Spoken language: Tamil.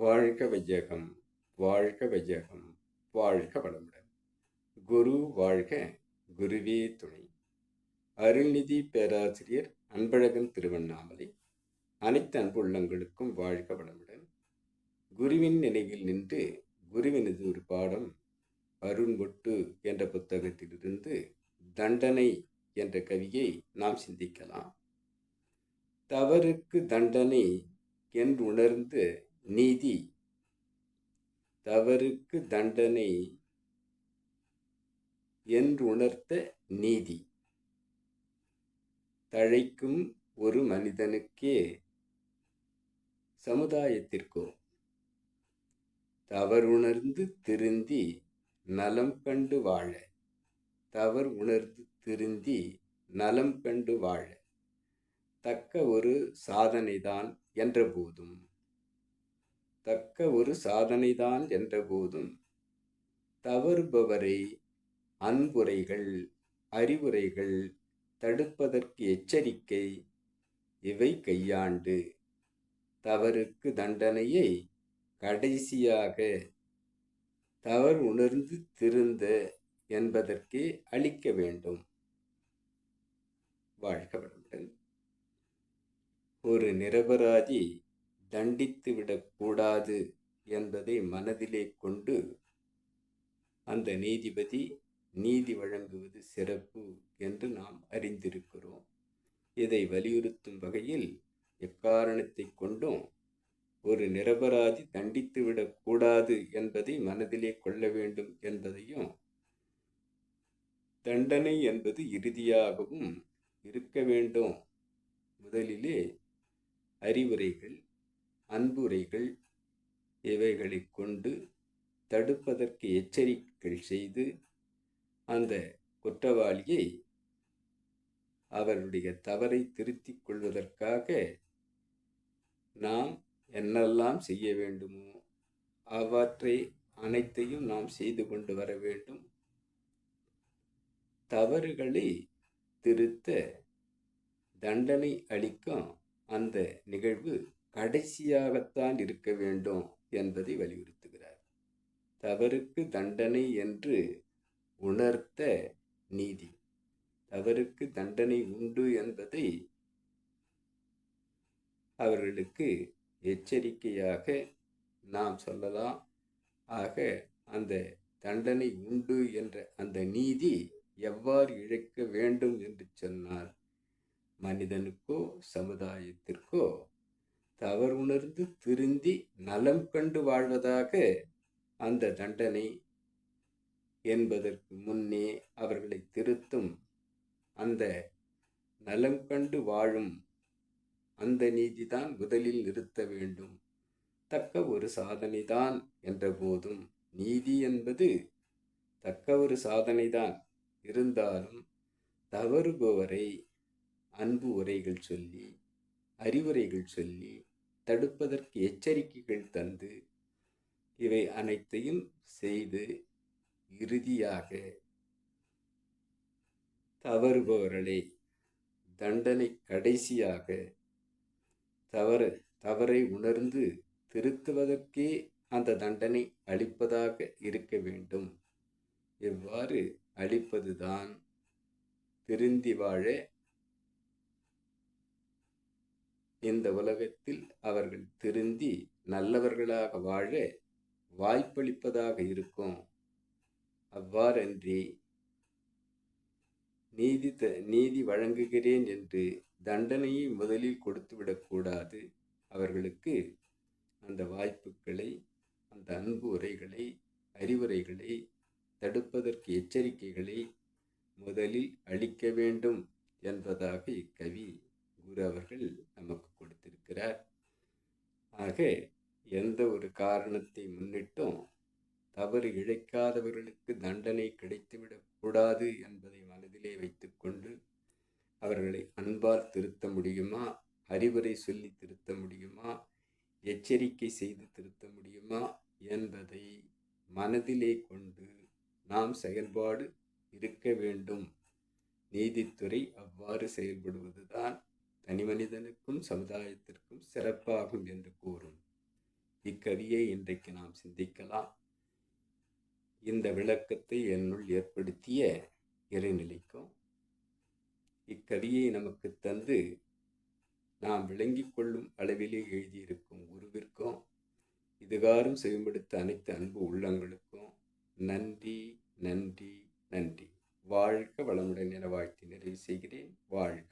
வாழ்க வையகம் வாழ்க வையகம் வாழ்க வளமுடன். குரு வாழ்க குருவே துணை. அருள்நிதி பேராசிரியர் அன்பழகன் திருவண்ணாமலை அனைத்து அன்புள்ளங்களுக்கும் வாழ்க வளமுடன். குருவின் நினைவில் நின்று குருவினது ஒரு பாடம் அருண்பொட்டு என்ற புத்தகத்திலிருந்து தண்டனை என்ற கவியை நாம் சிந்திக்கலாம். தவறுக்கு தண்டனை என்று உணர்ந்து நீதி. தவறுக்கு தண்டனை என்றுணர்த்த நீதி. தழைக்கும் ஒரு மனிதனுக்கே சமுதாயத்திற்கோ தவறுணர்ந்து திருந்தி நலம் கண்டு வாழ. தவறு உணர்ந்து திருந்தி நலம் கண்டு வாழ. தக்க ஒரு சாதனைதான் என்றபோதும் போதும் தக்க ஒரு சாதனைதான் என்றபோதும் தவறுபவரை அன்புரைகள் அறிவுரைகள் தடுப்பதற்கு எச்சரிக்கை இவை கையாண்டு தவறுக்கு தண்டனையை கடைசியாக தவறு உணர்ந்து திருந்த என்பதற்கே அளிக்க வேண்டும். வாழ்க வளமுடன். ஒரு நிரபராதி தண்டித்து விடக்கூடாது என்பதை மனதிலே கொண்டு அந்த நீதிபதி நீதி வழங்குவது சிறப்பு என்று நாம் அறிந்திருக்கிறோம். இதை வலியுறுத்தும் வகையில் எக்காரணத்தை கொண்டும் ஒரு நிரபராதி தண்டித்துவிடக்கூடாது என்பதை மனதிலே கொள்ள வேண்டும் என்பதையும் தண்டனை என்பது இறுதியாகவும் இருக்க வேண்டும் முதலிலே அறிவுரைகள் அன்புரைகள் இவைகளை கொண்டு தடுப்பதற்கு எச்சரிக்கைகள் செய்து அந்த குற்றவாளியை அவருடைய தவறை திருத்திக் கொள்வதற்காக நாம் என்னெல்லாம் செய்ய வேண்டுமோ அவற்றை அனைத்தையும் நாம் செய்து கொண்டு வர வேண்டும். தவறுகளை திருத்த தண்டனை அளிக்கும் அந்த நிகழ்வு கடைசியாகத்தான் இருக்க வேண்டும் என்பதை வலியுறுத்துகிறார். தவறுக்கு தண்டனை என்று உணர்த்த நீதி. தவறுக்கு தண்டனை உண்டு என்பதை அவர்களுக்கு எச்சரிக்கையாக நாம் சொல்லலாம். ஆக அந்த தண்டனை உண்டு என்ற அந்த நீதி எவ்வாறு இழைக்க வேண்டும் என்று சொன்னால் மனிதனுக்கோ சமுதாயத்திற்கோ தவறு உணர்ந்து திருந்தி நலம் கண்டு வாழ்வதாக அந்த தண்டனை என்பதற்கு முன்னே அவர்களை திருத்தும் அந்த நலம் கண்டு வாழும் அந்த நீதிதான் முதலில் நிறுத்த வேண்டும். தக்க ஒரு சாதனைதான் என்ற போதும் நீதி என்பது தக்க ஒரு சாதனைதான். இருந்தாலும் தவறுபவரை அன்பு உரைகள் சொல்லி அறிவுரைகள் சொல்லி தடுப்பதற்கு எச்சரிக்கைகள் தந்து இவை அனைத்தையும் செய்து இறுதியாக தவறுபவர்களை தண்டனை கடைசியாக தவறு தவறை உணர்ந்து திருத்துவதற்கே அந்த தண்டனை அளிப்பதாக இருக்க வேண்டும். இவ்வாறு அளிப்பதுதான் திருந்தி வாழ இந்த உலகத்தில் அவர்கள் திருந்தி நல்லவர்களாக வாழ வாய்ப்பளிப்பதாக இருக்கும். அவ்வாறன்றி நீதி த நீதி வழங்குகிறேன் என்று தண்டனையை முதலில் கொடுத்துவிடக்கூடாது அவர்களுக்கு அந்த வாய்ப்புகளை அந்த அன்பு உரைகளை அறிவுரைகளை தடுப்பதற்கு எச்சரிக்கைகளை முதலில் அளிக்க வேண்டும் என்பதாக இக்கவி குரு அவர்கள் நமக்கு கொடுத்திருக்கிறார். ஆக எந்த ஒரு காரணத்தை முன்னிட்டும் தவறு இழைக்காதவர்களுக்கு தண்டனை கிடைத்துவிடக்கூடாது என்பதை மனதிலே வைத்துக்கொண்டு அவர்களை அன்பால் திருத்த முடியுமா? அறிவுரை சொல்லி திருத்த முடியுமா? எச்சரிக்கை செய்து திருத்த முடியுமா? என்பதை மனதிலே கொண்டு நாம் செயல்பாடு இருக்க வேண்டும். நீதித்துறை அவ்வாறு செயல்படுவதுதான் தனிமனிதனுக்கும் சமுதாயத்திற்கும் சிறப்பாகும் என்று கூறும். இக்கவியை இன்றைக்கு நாம் சிந்திக்கலாம். இந்த விளக்கத்தை என்னுள் ஏற்படுத்திய இறைநிலைக்கும் இக்கவியை நமக்கு தந்து நாம் விளங்கி கொள்ளும் அளவிலே எழுதியிருக்கும் குருவிற்கும் இதுகாரும் செவிமடுத்த அனைத்து அன்பு உள்ளங்களுக்கும் நன்றி நன்றி நன்றி. வாழ்க வளமுடன் என வாழ்த்தி நிறைவு செய்கிறேன். வாழ்க.